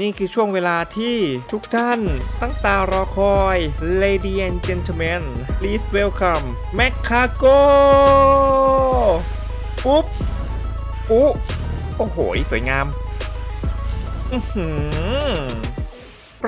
นี่คือช่วงเวลาที่ทุกท่านตั้งตารอคอย Lady and Gentlemen please welcome m a c a g o อุ๊บอุ๊โอ้โห สวยงาม อื้อหือ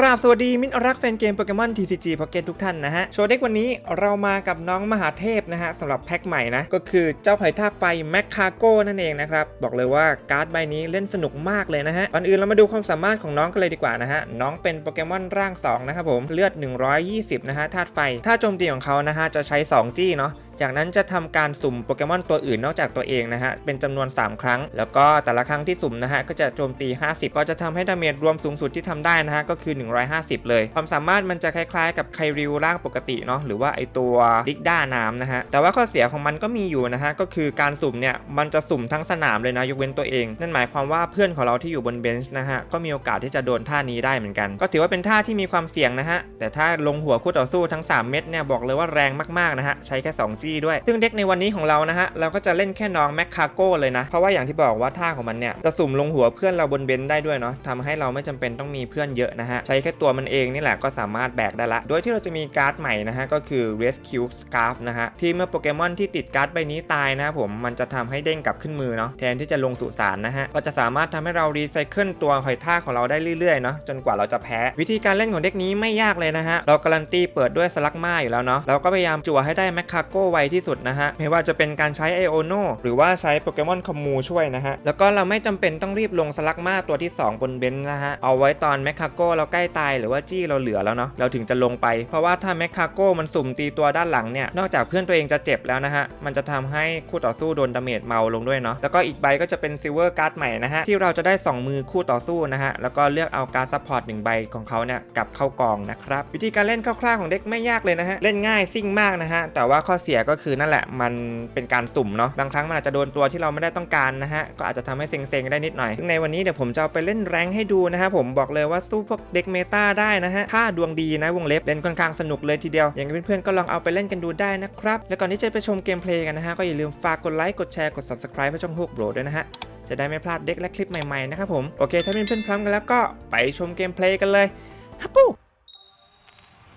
ราบสวัสดีมิตรรักแฟนเกมโปเกมอน TCG Pocket ทุกท่านนะฮะ โชว์เด็กวันนี้เรามากับน้องมหาเทพนะฮะสำหรับแพ็คใหม่นะ ก็คือเจ้าไผ่ธาไฟแมคคาโก้นั่นเองนะครับ บอกเลยว่าการ์ดใบนี้เล่นสนุกมากเลยนะฮะก่อนอื่นเรามาดูความสามารถของน้องกันเลยดีกว่านะฮะ น้องเป็นโปเกมอนร่าง 2 นะครับผมเลือด 120 นะฮะธาตุไฟถ้าโจมตีของเขานะฮะจะใช้ 2 จี้เนาะจากนั้นจะทำการสุ่มโปเกมอนตัวอื่นนอกจากตัวเองนะฮะ เป็นจำนวน 3 ครั้ง แล้วก็แต่ละครั้งที่สุ่มนะฮะก็จะโจมตี 50 ก็จะทำให้ดาเมจรวมสูงสุดที่ทำได้นะฮะก็คือ150 เลย ความสามารถมันจะคล้ายๆ กับไคริวร่างปกติเนาะหรือว่าไอตัวดิกด้าน้ำนะฮะแต่ว่าข้อเสียของมันก็มีอยู่นะฮะก็คือการสุ่มเนี่ยมันจะสุ่มทั้งสนามเลยนะยกเว้นตัวเอง นั่นหมายความว่าเพื่อนของเราที่อยู่บนเบนช์นะฮะก็มีโอกาสที่จะโดนท่านี้ได้เหมือนกัน ก็ถือว่าเป็นท่าที่มีความเสี่ยงนะฮะแต่ถ้าลงหัวคู่ต่อสู้ทั้ง 3 เม็ดเนี่ยบอกเลยว่าแรงมากๆนะฮะใช้แค่ 2 จี้ด้วย ซึ่งเด็กในวันนี้ของเรานะฮะเราก็จะเล่นแค่น้องแมคคาโก้เลยนะเพราะว่าอย่างที่บอกว่าท่าของมันเนี่ยจะสุ่มลงหัวเพื่อนเราบนเบนช์ได้ด้วยเนาะทำให้เราไม่จำเป็นต้องมีเพื่อนเยอะนะฮะใช้ช้แค่ตัวมันเองนี่แหละก็สามารถแบกได้ละ โดยที่เราจะมีการ์ดใหม่นะฮะก็คือ Rescue Scarf นะฮะที่เมื่อโปเกมอนที่ติดการ์ดใบนี้ตายนะผมมันจะทำให้เด้งกลับขึ้นมือเนาะแทนที่จะลงสุสานนะฮะก็จะสามารถทำให้เรารีไซเคิลตัวหอยทากของเราได้เรื่อยๆเนาะจนกว่าเราจะแพ้ วิธีการเล่นของเด็กนี้ไม่ยากเลยนะฮะเราการันตีเปิดด้วยสลักมาอยู่แล้วเนาะเราก็พยายามจั่วให้ได้แมคคาโก้ไวที่สุดนะฮะไม่ว่าจะเป็นการใช้ไอโอโนหรือว่าใช้โปเกมอนคอมมูช่วยนะฮะแล้วก็เราไม่จำเป็นต้องรีบลงสลักมาตัวที่ 2 บนเบนซ์นะฮะเอาไว้ตอนแมคคาโก้เราใกล้ตายหรือว่าจี้เราเหลือแล้วเนาะเราถึงจะลงไป เพราะว่าถ้าแมคคาโก้มันสุ่มตีตัวด้านหลังเนี่ยนอกจากเพื่อนตัวเองจะเจ็บแล้วนะฮะมันจะทำให้คู่ต่อสู้โดนดาเมจเมาลงด้วยเนาะแล้วก็อีกใบก็จะเป็นซิลเวอร์การ์ดใหม่นะฮะที่เราจะได้ 2 มือคู่ต่อสู้นะฮะแล้วก็เลือกเอาการซัพพอร์ตหนึ่งใบของเขาเนี่ยกลับเข้ากองนะครับวิธีการเล่นคร่าวๆของเด็กไม่ยากเลยนะฮะเล่นง่ายซิ่งมากนะฮะแต่ว่าข้อเสียก็คือนั่นแหละมันเป็นการสุ่มเนาะบางครั้งมันอาจจะโดนตัวที่เราไม่ได้ต้องการนะฮะก็อาจจะทำให้เซ็งๆได้นิดหน่อยซึ่งในวันนี้เดี๋ยวผมจะเอาไปเล่นแรงให้ดูนะฮะผมบอกเลยว่าสู้พวกเด็กเมตาได้นะฮะถ้าดวงดีนะวงเล็บเล่นค่อนข้างสนุกเลยทีเดียว อย่างเพื่อนๆก็ลองเอาไปเล่นกันดูได้นะครับ แล้วก่อนที่จะไปชมเกมเพลย์กันนะฮะก็อย่าลืมฝากกดไลค์กดแชร์กด subscribe ให้ช่องฮุกโบรด้วยนะฮะจะได้ไม่พลาดเด็กและคลิปใหม่ๆนะครับผมโอเคถ้าเพื่อนๆพร้อมกันแล้วก็ไปชมเกมเพลย์กันเลยฮับปู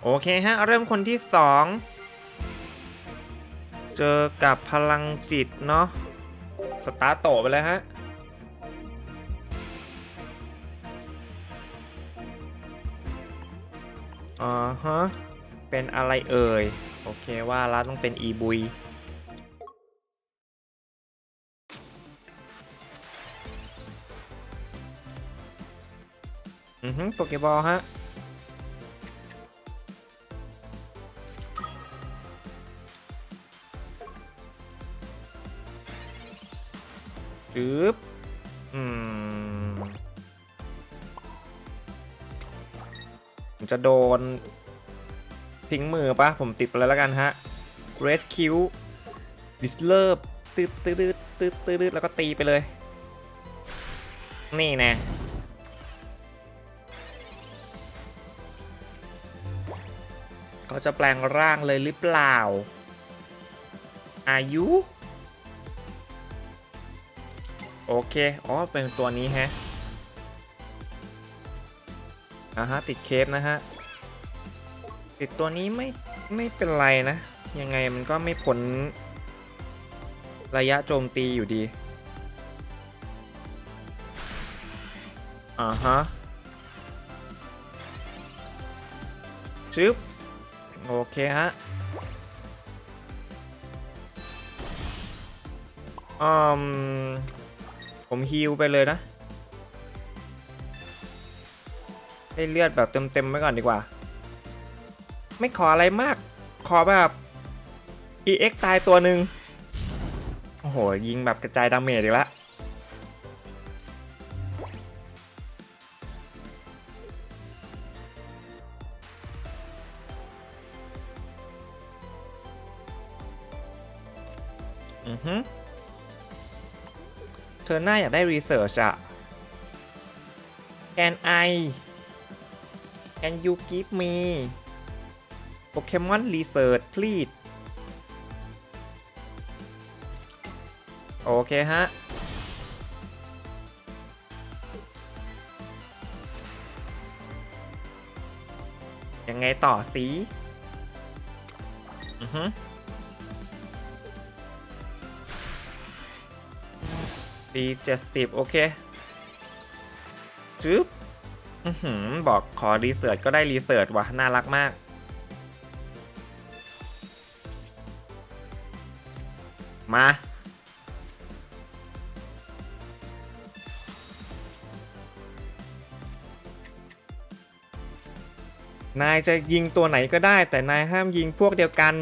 โอเคฮะเริ่มคนที่ 2 เจอกับพลังจิตเนาะสตาร์โตไปเลยฮะ อ่าฮะ เป็นอะไรเอ่ย โอเคว่าล้วต้องเป็นอีบุย อือฮึโปเกบอลฮะจึ๊บอืม จะโดนทิ้งมือปะผมติดไปแล้วกันฮะ rescue disturb ตืดตืดตืดตืดตืดแล้วก็ตีไปเลย นี่แน่เขาจะแปลงร่างเลยหรือเปล่า อายุ โอเค อ๋อ เป็นตัวนี้แฮะ อ่าฮะติดเคปนะฮะ ติดตัวนี้ไม่ไม่เป็นไรนะ ยังไงมันก็ไม่พ้นระยะโจมตีอยู่ดี อ่าฮะชึบโอเคฮะอืมผมฮิวไปเลยนะ ให้เลือดแบบเต็มๆไว้ก่อนดีกว่า ไม่ขออะไรมาก ขอแบบ EX ตายตัวหนึ่งโอ้โห ยิงแบบกระจายดาเมจอีกแล้วอือฮึเธอหน้าอยากได้รีเสิร์ชอะ Can I Can you give me Pokemon Research please โอเคฮะ ยังไงต่อสีอือฮึดีเจ็ดสิบโอเคจึ๊บ อือบอกขอรีเสิร์ชก็ได้รีเสิร์ชวะน่ารักมากมา นายจะยิงตัวไหนก็ได้ แต่นายห้ามยิงพวกเดียวกัน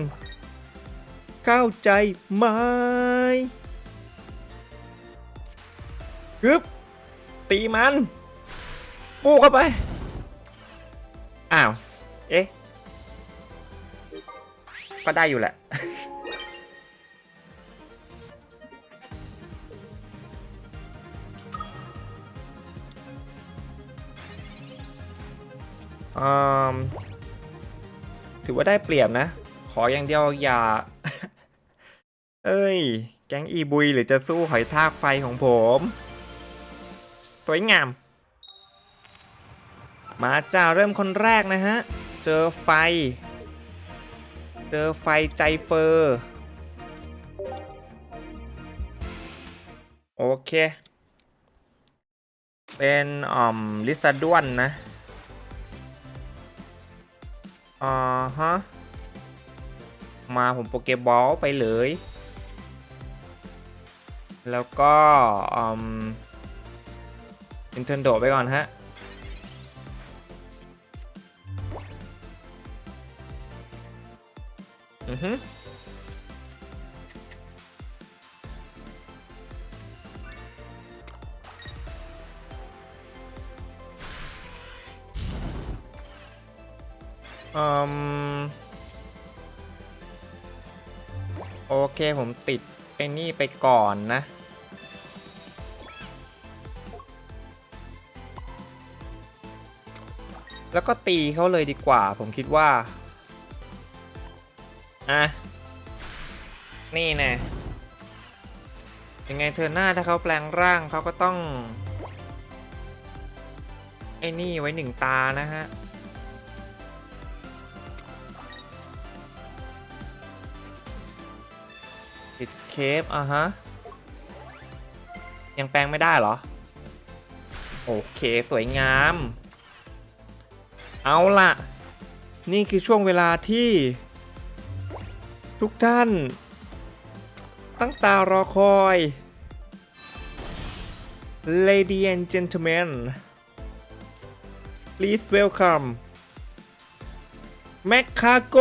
เข้าใจไหมฮึบตีมัน ปูเข้าไป อ้าว เอ๊ะ ก็ได้อยู่แหละอืมถือว่าได้เปรียบนะ ขออย่างเดียวอย่า เอ้ย แก๊งอีบุยหรือจะสู้หอยทากไฟของผม สวยงาม มาจ้าเริ่มคนแรกนะฮะ เจอไฟ เจอไฟใจเฟอร์โอเค เป็นอ่อมลิซาด้วนนะอ่าฮะ มาผมโปเกบอลไปเลย แล้วก็อืม Nintendo ไปก่อนฮะ อือฮึอืมโอเคผมติดไอ้นี่ไปก่อนนะ แล้วก็ตีเขาเลยดีกว่า ผมคิดว่า อะ นี่แน่ยังไงเธอหน้าถ้าเขาแปลงร่างเขาก็ต้อง ไอ้นี่ไว้หนึ่งตานะฮะ ติดเคฟอะฮะ ยังแปลงไม่ได้เหรอ โอเค สวยงาม เอาล่ะ นี่คือช่วงเวลาที่ ทุกท่าน ตั้งตารอคอย Lady and gentlemen please welcome แมคคาโก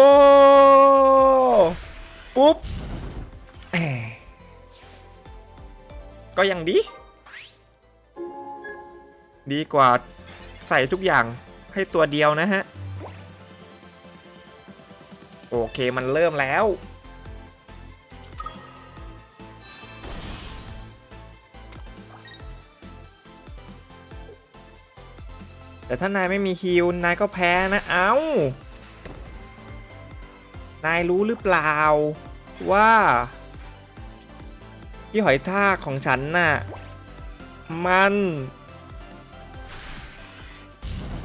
ปุ๊บก็ยังดี ดีกว่าใส่ทุกอย่างให้ตัวเดียวนะฮะ โอเคมันเริ่มแล้ว แต่ถ้านายไม่มีฮิลนายก็แพ้นะ เอ้า นายรู้หรือเปล่า ว่าที่หอยทากของฉันน่ะ มัน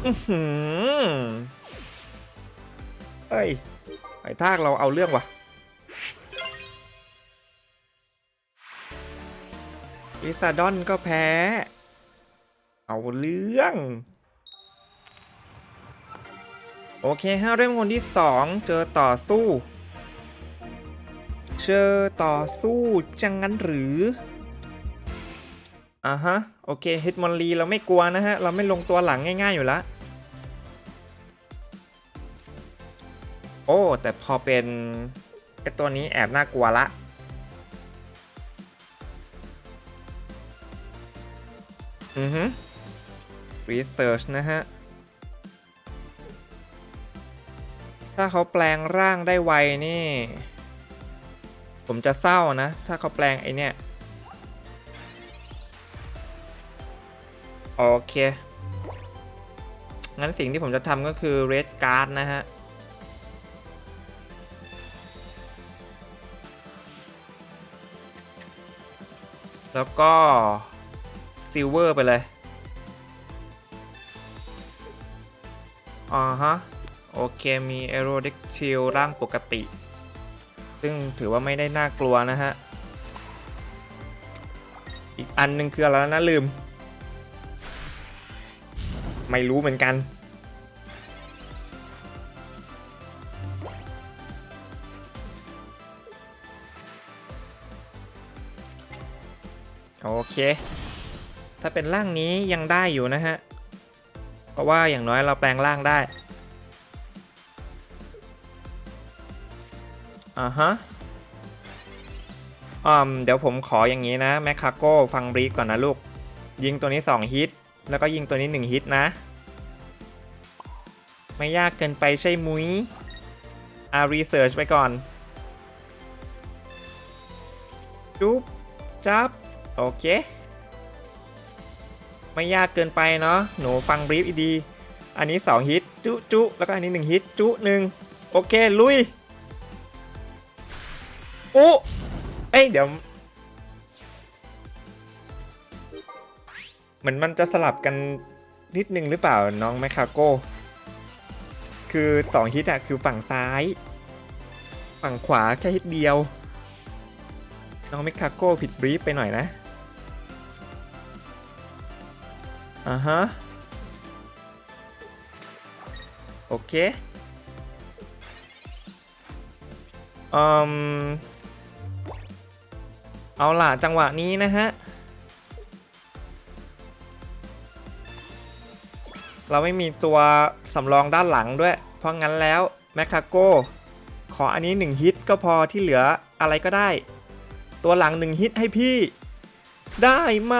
อื้อหือเฮ้ย อยทากเราเอาเรื่องวะลิซาดอนก็แพ้ เอาเรื่อง โอเคฮะเริ่มคนที่สองเจอต่อสู้ เจอต่อสู้จังงั้นหรือ อ่าฮะ โอเคฮิตมอนลีเราไม่กลัวนะฮะ เราไม่ลงตัวหลังง่ายๆอยู่แล้ว อ้ แต่พอเป็นไอตัวนี้แอบน่ากลัวละ อือฮึ research นะฮะ ถ้าเขาแปลงร่างได้ไวนี่ ผมจะเศร้านะ ถ้าเขาแปลงไอเนี่ย โอเค งั้นสิ่งที่ผมจะทำก็คือ red card นะฮะ แล้วก็ silver ไปเลยอ่าฮะ โอเค มีเอโรเด็กชิลร่างปกติ ซึ่งถือว่าไม่ได้น่ากลัวนะฮะ อีกอันหนึงคืออะไรนะลืม ไม่รู้เหมือนกัน เคถ้าเป็นร่างนี้ยังได้อยู่นะฮะ เพราะว่าอย่างน้อยเราแปลงร่างได้ อ่าฮะอืมเดี๋ยวผมขออย่างนี้นะแมคคาโก้ฟังบรีฟก่อนนะลูก ยิงตัวนี้ 2 ฮิต แล้วก็ยิงตัวนี้ 1 ฮิตนะ ไม่ยากเกินไปใช่มุ้ยอารีเสิร์ชไปก่อน จุ๊บจับ โอเค ไม่ยากเกินไปเนาะหนูฟังบรีฟอีดี อันนี้ 2 ฮิต จุจุแล้วก็อันนี้ 1 ฮิต จุหนึ่งโอเค ลุยอุ๊เอ้ยเดี๋ยว เหมือนมันจะสลับกันนิดนึงหรือเปล่าน้องแมคคาโก้ คือ 2 ฮิตอะคือฝั่งซ้าย ฝั่งขวาแค่ฮิตเดียว น้องแมคคาโก้ผิดบรีฟไปหน่อยนะ อ่าฮะ โอเคอืมเอาล่ะ จังหวะนี้นะฮะ เราไม่มีตัวสำรองด้านหลังด้วย เพราะงั้นแล้ว แมคคาโก้ขออันนี้ 1 ฮิตก็พอที่เหลืออะไรก็ได้ ตัวหลัง 1 ฮิตให้พี่ ได้ไหม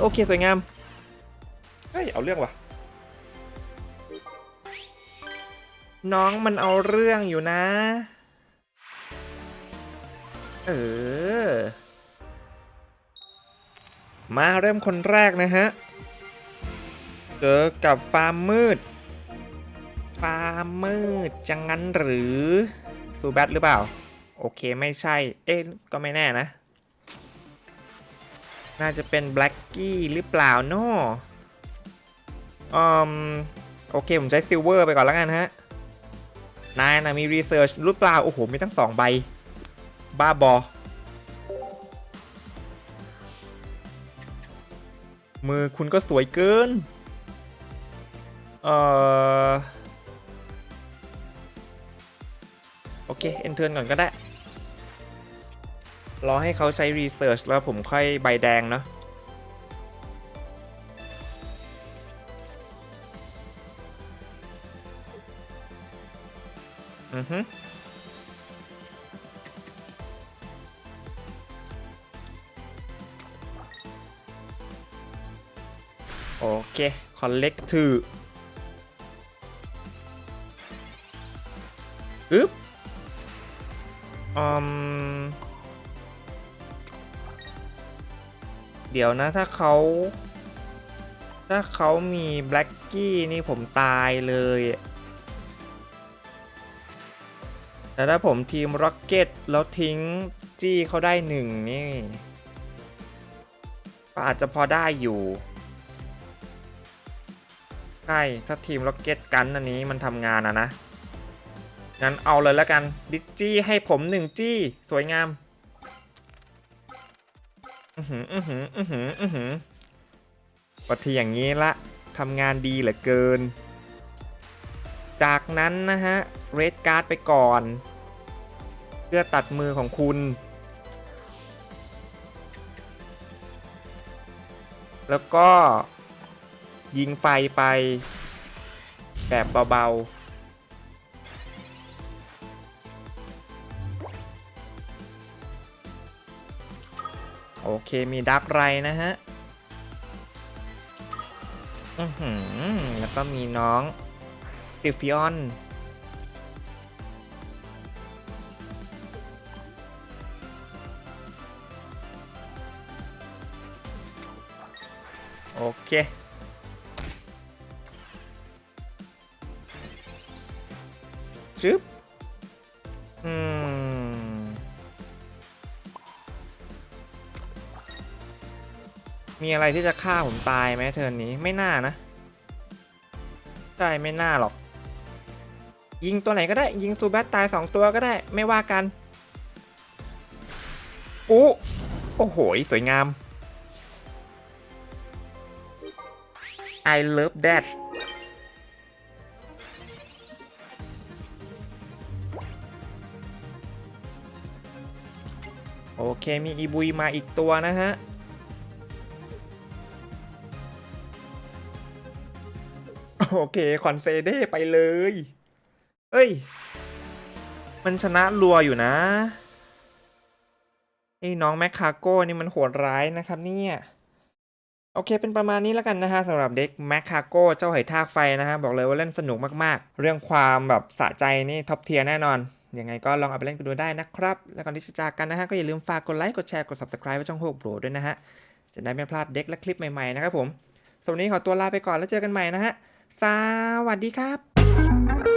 โอเค สวยงาม ฮ้ยเอาเรื่องวะน้องมันเอาเรื่องอยู่นะ เออ มาเริ่มคนแรกนะฮะ เจอกับฟาร์มมืด ฟาร์มมืดจังงั้นหรือซูแบทหรือเปล่า โอเคไม่ใช่ เอ๊ะก็ไม่แน่นะ น่าจะเป็นแบล็กกี้หรือเปล่าเนาะ อืมโอเค ผมใช้ซิลเวอร์ไปก่อนแล้วกันฮะ นายนะมีรีเสิร์ชรือเปล่า โอ้โห มีตั้งสองใบ บ้าบอ มือคุณก็สวยเกิน เอ่อ โอเค เอนเทอร์นก่อนก็ได้ รอให้เขาใช้รีเสิร์ชแล้วผมค่อยใบแดงเนาะ อือฮึโอเค collect to อึ๊บอืมเดี๋ยวนะถ้าเขาถ้าเขามีแบล็กกี้นี่ผมตายเลย แต่ถ้าผมทีมร็อกเก็ตแล้วทิ้งจี้เขาได้หนึ่งนี่ก็อาจจะพอได้อยู่ ใช่ ถ้าทีมร็อกเก็ตกันอันนี้มันทำงานอะนะ งั้นเอาเลยแล้วกัน ดิจี้ให้ผมหนึ่งจี้ สวยงาม อือหือ อือหือ อือหือ อือหือก็ทีอย่างนี้ละทำงานดีเหลือเกิน จากนั้นนะฮะเรดการ์ดไปก่อน เพื่อตัดมือของคุณ แล้วก็ยิงไฟไป แบบเบา ๆโอเค มีดักไรนะฮะ อือหือ แล้วก็มีน้อง ซิฟิออนโอเค จึ๊บ อืม มีอะไรที่จะฆ่าผมตายไหมเทิร์นนี้ไม่น่านะ ใช่ ไม่น่าหรอก ยิงตัวไหนก็ได้ ยิงซูแบทตาย 2 ตัวก็ได้ไม่ว่ากันอู้โอ้โห สวยงาม I love that โอเคมีอีบุยมาอีกตัวนะฮะ โอเค คอนเซเดไปเลย เอ้ย มันชนะรัวอยู่นะไอ้น้องแมคคาโก้นี่มันโหดร้ายนะครับเนี่ยโอเค เป็นประมาณนี้แล้วกันนะฮะสำหรับเด็กแมคคาโก้เจ้าไหทากไฟนะฮะ บอกเลยว่าเล่นสนุกมากๆ เรื่องความแบบสะใจนี่ท็อปเทียร์แน่นอน ยังไงก็ลองเอาไปเล่นกันดูได้นะครับ แล้วก่อนที่จะจากกันนะฮะ ก็อย่าลืมฝากกดไลค์ กดแชร์ กด subscribe ไว้ช่องโฮกโบรด้วยนะฮะ จะได้ไม่พลาดเด็กและคลิปใหม่ๆนะครับผมสำหรับวันนี้ขอตัวลาไปก่อนแล้วเจอกันใหม่นะฮะสวัสดีครับ